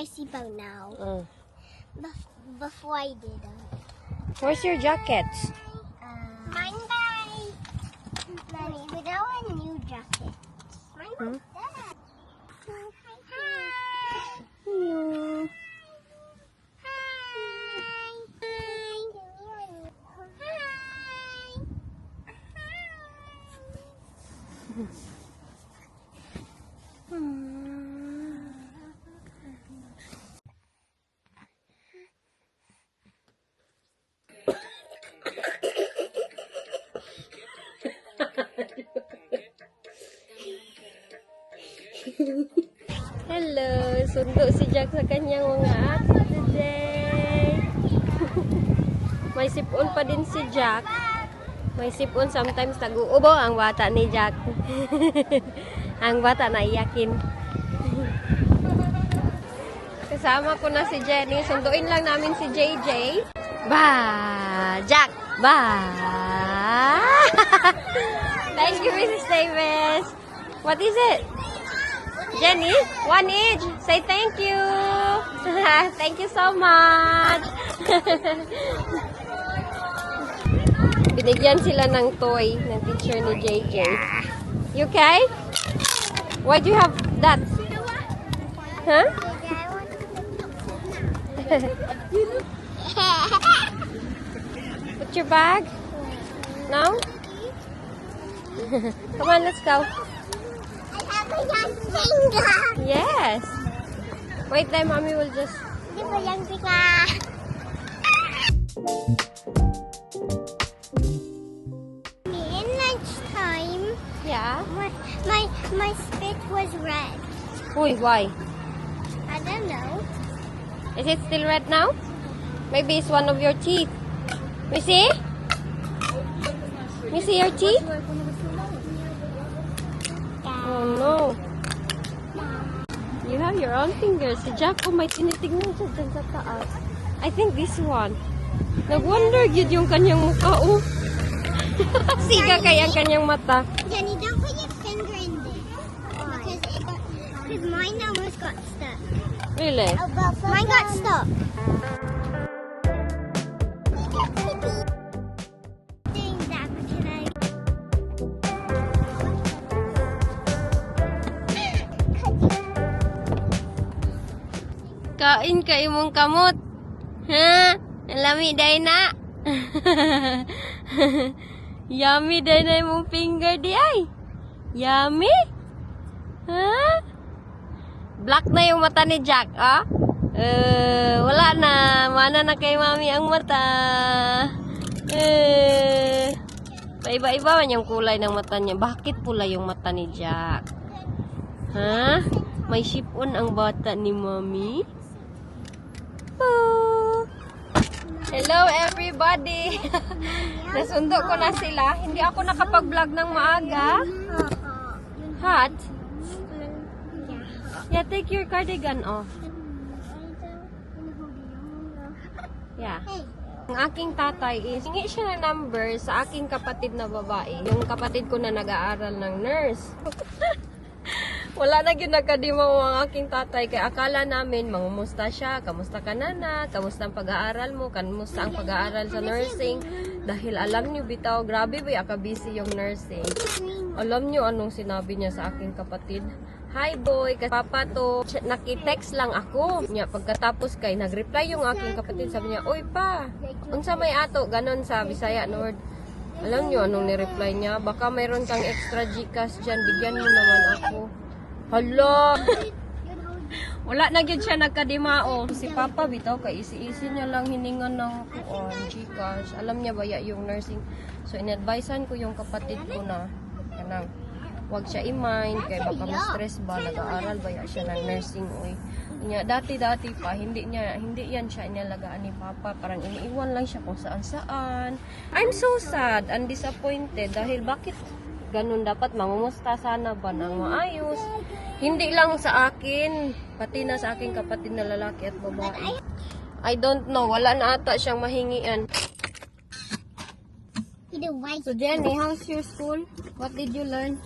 my seatbelt now. Uh, Bef- before I didn't. where's your jackets? Uh, Mine by Mommy, we a new jacket. Mine Hmm? by Dad. Hi. Hello. Hi. Hi. Hello, sundo si Jack sa kanyang mga today. May sipon pa din si Jack. May sipon sometimes nag-uubo ang bata ni Jack. ang bata na iyakin. Kasama ko na si Jenny. Sunduin lang namin si JJ. Ba! Jack! Ba! Thank you, Mrs. Davis. What is it? Jenny, one each. Say thank you. thank you so much. Binigyan sila ng toy ng teacher ni JJ. You okay? Why do you have that? Huh? Put your bag. No? Come on, let's go. I have a young finger. Yes. Wait there, mommy will just... Di ba young finger? In lunchtime, Yeah. my, my, my spit was red. Uy, why? I don't know. Is it still red now? Maybe it's one of your teeth. Missy? see your teeth? You have your own fingers. Si Jack, oh, may tinitignan siya dyan sa taas. I think this one. Nag-wonder yun yung kanyang mukha, oh. Siga kaya ang kanyang mata. Jenny, don't put your finger in there. Because it got, because mine almost got stuck. Really? Mine got stuck. Kain ka imong kamot. Ha? Lami day na. Yummy day na imong finger di ay. Yummy? Ha? Black na yung mata ni Jack, ah? Eh, wala na. Mana na kay mami ang mata. Eh, paiba-iba man yung kulay ng mata niya. Bakit pula yung mata ni Jack? Ha? May sipon ang bata ni mami? Hello everybody! Nasundo ko na sila. Hindi ako nakapag-vlog ng maaga. Hot? Yeah, take your cardigan off. Yeah. Ang aking tatay is, hingi siya ng number sa aking kapatid na babae. Yung kapatid ko na nag-aaral ng nurse. Wala na yun nagkadimaw ang aking tatay. Kaya akala namin, mangumusta siya, kamusta ka nana, kamusta ang pag-aaral mo, kamusta ang pag-aaral sa nursing. Dahil alam niyo bitaw, grabe ba, busy yung nursing. Alam niyo anong sinabi niya sa aking kapatid? Hi boy, kasi papa to, nakitext lang ako. Nya, pagkatapos kay, nag-reply yung aking kapatid, sabi niya, Oy pa, unsa may ato, ganon sa Bisaya Nord. Alam niyo anong ni-reply niya? Baka mayroon kang extra Gcash dyan, bigyan mo naman ako. Hala! Wala na gyud siya nagkadimao. Si Papa bitaw kay isi-isi niya lang hiningan ng kuan Gcash. Alam niya ba yung nursing. So inadvisean ko yung kapatid ko na kanang wag siya i-mind kay baka ma-stress ba nag-aaral ba ya siya ng nursing oy. Niya dati-dati pa hindi niya hindi yan siya inalagaan ni Papa. Parang iniiwan lang siya kung saan-saan. I'm so sad and disappointed dahil bakit ganun dapat mangumusta sana ba ng maayos. Hindi lang sa akin, pati na sa aking kapatid na lalaki at babae. I don't know, wala na ata siyang mahingian. So Jenny, how's your school? What did you learn?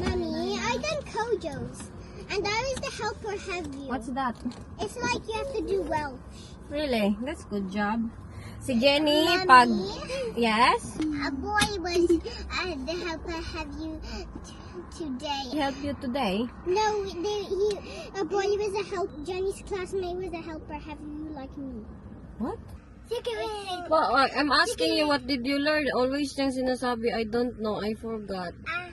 Mommy, I done Kojo's. And that is the helper have you. What's that? It's like you have to do well. Really? That's good job. Si Jenny, Mommy, pag... Yes? A boy was uh, the helper have you today. Help you today? No, the, he, a boy was a help. Jenny's classmate was a helper have you like me. What? Well, I'm asking you, what did you learn? Always siyang sinasabi, I don't know, I forgot. Ah,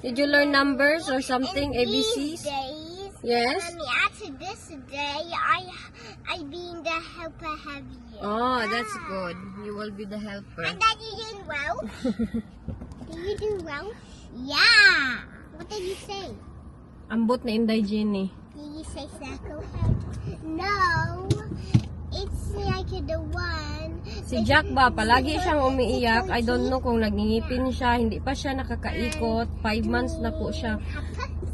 Did you learn numbers or something? ABCs? days, Yes? Mommy, after this day, I, I being the helper have you. Oh, that's good. You will be the helper. And that you doing well? did you do well? Yeah. What did you say? Ambot na Inday Jenny. Did you say circle head? No. It's like the one. Si Jack ba, palagi siyang umiiyak. I don't know kung nagingipin siya. Hindi pa siya nakakaikot. Five months na po siya.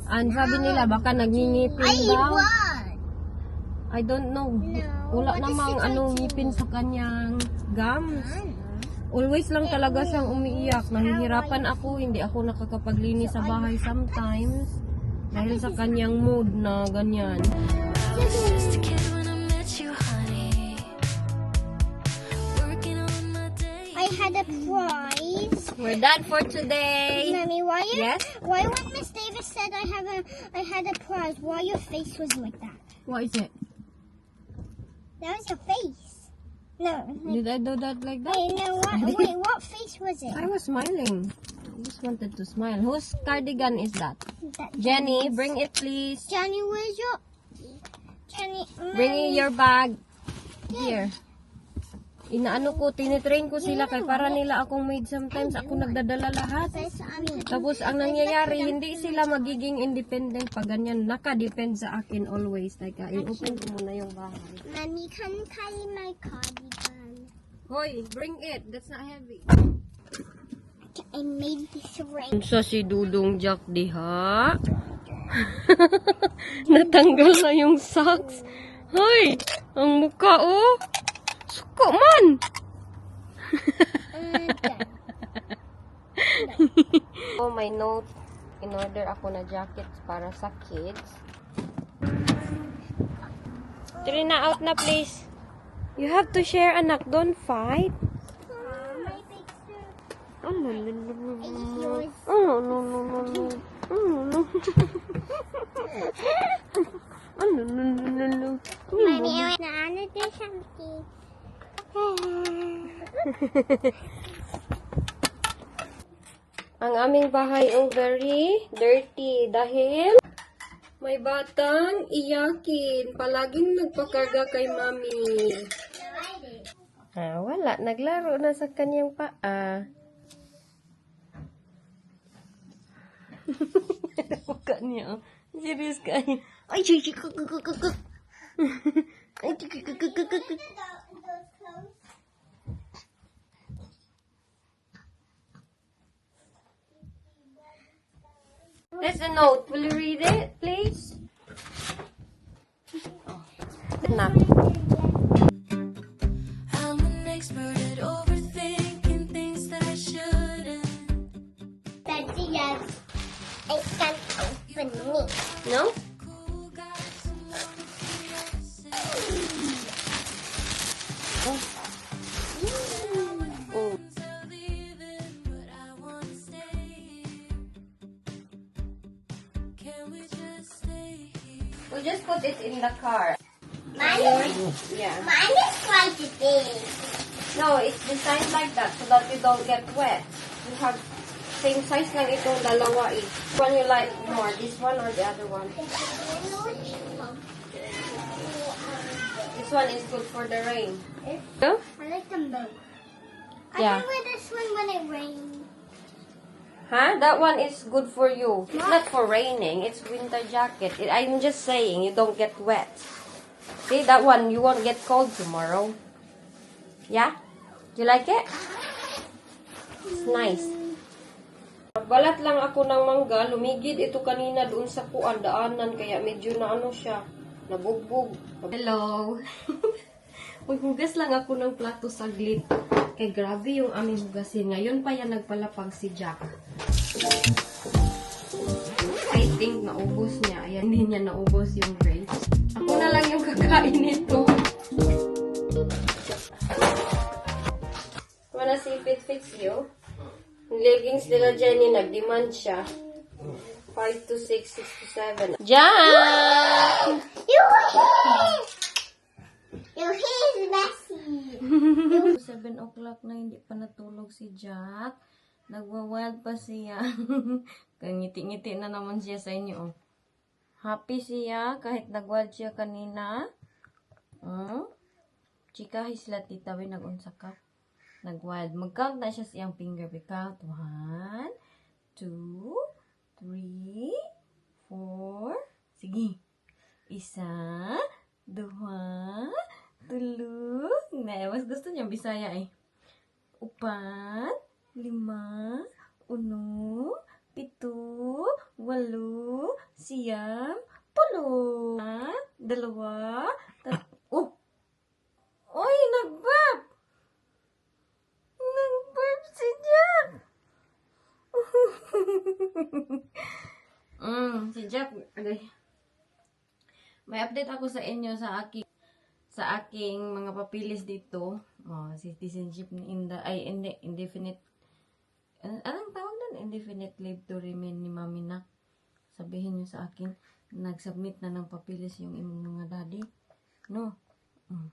And sabi nila, baka nagingipin daw. I don't know. No. Wala namang anong ngipin sa kanyang gums. Always lang talaga siyang umiiyak. Nahihirapan ako. Hindi ako nakakapaglinis sa bahay sometimes. Dahil sa kanyang mood na ganyan. I had a prize. We're done for today. Mommy, why you, Yes? why when Miss Davis said I have a I had a prize, why your face was like that? What is it? That was your face. No. Did I do that like that? Wait, no, what, wait, what face was it? I was smiling. I just wanted to smile. Whose cardigan is that? That Jenny, bring it please. Jenny, where's your Jenny? Bring your bag. Here. Inaano ko, tinitrain ko sila kay para nila akong maid sometimes. Ako nagdadala lahat. Tapos ang nangyayari, hindi sila magiging independent pag ganyan. Naka-depend sa akin always. Uh, i-open ko muna yung bahay. Mommy, can carry my cardigan. Hoy, bring it. That's not heavy. I made this ring. Sa si Dudong Jack diha. Natanggal na yung socks. Hoy, ang mukha oh. Suko man. Done. Oh, my note. In order ako na jackets para sa kids. Trina, out na please. You have to share, anak. Don't fight. my picture Oh, no, no, no, no, is no. Oh, no, no, no, no. Oh, no. Oh, no, no, no, no, no. Mommy, I want to do something. Ang aming bahay ang very dirty dahil may batang iyakin. Palaging nagpakarga kay mami. Ah, wala. Naglaro na sa kanyang paa. Mukha niya. Serious ka. Ay, ay, ay. Ay, kuk, kuk, kuk, kuk, kuk, There's a note. Will you read it, please? Oh. Knock. I'm an expert at overthinking things that I shouldn't. Daddy, yes. I can't open it. No? Quite. No, it's designed like that so that you don't get wet. You have same size lang itong dalawa eh. Which one you like more? This one or the other one? This one is good for the rain. No? I like them both. Yeah. I wear this one when it rains. Huh? That one is good for you. It's not for raining. It's winter jacket. It, I'm just saying you don't get wet. See that one? You won't get cold tomorrow. Yeah? You like it? It's nice. Balat lang ako ng mangga. Lumigid ito kanina doon sa kuan daanan kaya medyo na ano siya. Nabugbog. Hello. Maghugas lang ako ng plato saglit. Kay grabe yung aming hugasin. Ngayon pa yan nagpalapag si Jack. Ay, think naubos niya. Ayan, hindi niya naubos yung race. Ako na lang yung kakain nito. Wanna see if it fits you? Yung leggings nila Jenny, nag-demand siya. 5 to 6, 6 to 7. Jan! You hit! You hit messy. 7 o'clock na hindi pa natulog si Jack. Nagwa-wild pa siya. Ngiti-ngiti na naman siya sa inyo. oh. Happy siya kahit nag-wild siya kanina. Hmm? Chika sila tita, we nag-unsa ka. Nag-wild. Mag-count na siya sa iyang finger. We count. One, two, three, four. Sige. Isa, dua, tulo. Na, mas gusto niya Bisaya eh. Upat, lima, uno, pito, walo, siyam, pulo. Dalawa, tat... Oh! Oy, nag-burp! Nag-burp si Jack! mm, si Jack, agay. May update ako sa inyo sa aking sa aking mga papilis dito. Oh, citizenship ni Inda ay hindi indefinite an- anong tawag doon? Indefinite leave to remain ni Mami Nak. Sabihin niyo sa akin, nag-submit na ng papilis yung imong mga daddy. No. Mm.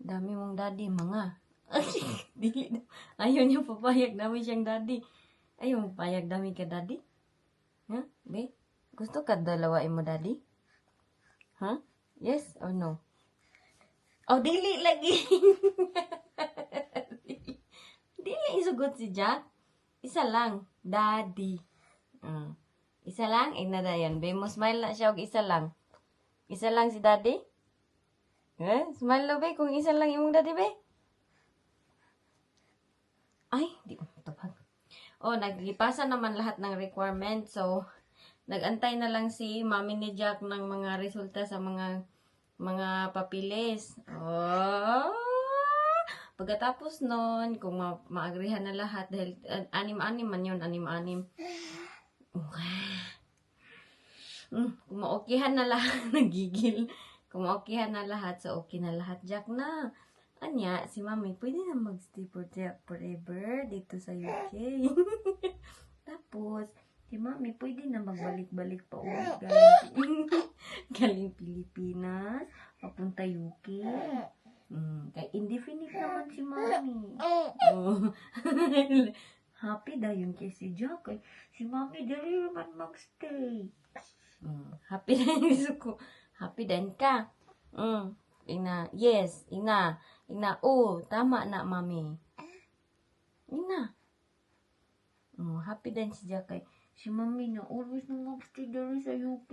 Dami mong daddy, mga. Dili na. Ayaw papayag dami siyang daddy. Ayaw mo payag dami ka daddy? Ha? Be? Gusto ka dalawain mo daddy? Ha? Yes or no? Oh, dili lagi. dili isugot si Jack. Isa lang. Daddy. Ah. isa lang. Ina na yan. Be, mo smile na siya og isa lang. Isa lang si daddy? Eh? Smile lo, be, kung isa lang imong daddy, be. Ay, di ko matapag. Oh, naglipasan naman lahat ng requirement. So, nagantay na lang si mami ni Jack ng mga resulta sa mga mga papilis. Oh! Pagkatapos nun, kung ma maagrihan na lahat, dahil anim-anim man yun, anim-anim. Mm, kung maokihan na lahat, nagigil. Kung maokihan na lahat, so okay na lahat, Jack na. Anya, si Mami, pwede na magstay for Jack forever dito sa UK. Tapos, si Mami, pwede na magbalik-balik pa ulit galing, galing Pilipinas, papunta UK. Mm, kay indefinite naman si Mami. Oh. Happy dahil kay si Jack. Kay si Mami, dali naman magstay. Mm, happy na yung suko. Happy din ka. Mm, ina, yes, ina. Ina, oh, tama na, Mami. Ina. Oh, happy din si Jack. Kay si Mami na always na magstay dali sa UK.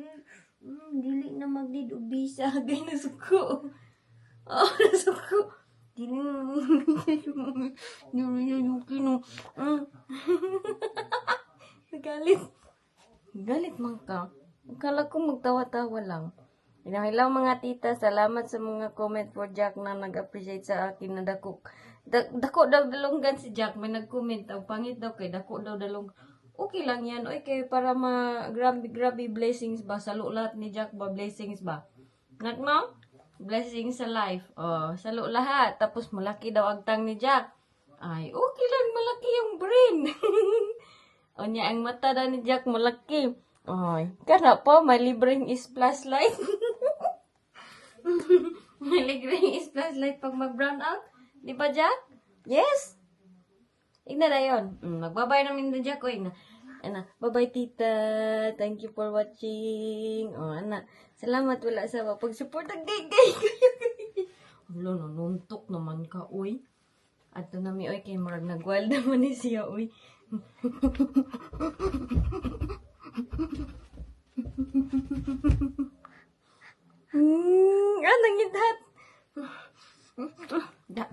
Mm, dili na magdid og visa. Gay na suko. Oh, nasuko. Dili na Mami. Dili na UK no. Mm. Nagalit. Galit man ka. Akala ko magtawa-tawa lang. Hello mga tita, salamat sa mga comment for Jack na nag-appreciate sa akin na dako. Da, dako daw dalunggan si Jack, may nag-comment daw, pangit daw kay dako daw dalong. Okay lang yan, oy kay para ma grabe, blessings ba, salo lahat ni Jack ba, blessings ba. Nak no? Blessings sa life. Oh, salo lahat. Tapos malaki daw agtang ni Jack. Ay, okay lang, malaki yung brain. o niya, ang mata daw ni Jack malaki. Ay, kana po, may libreng is flashlight. may libreng is flashlight pag mag-brown out. Di ba, Jack? Yes? Igna na yun. Mm, magbabay namin na Jack. O, igna. Ana, bye-bye, tita. Thank you for watching. O, ana. Salamat wala sa pag-support. Ang gay-gay kayo. Wala, nanuntok naman ka, uy. At nami, oy, kay Marag nag-wild naman ni siya, uy. Hmm, ah, nangidhat. Da,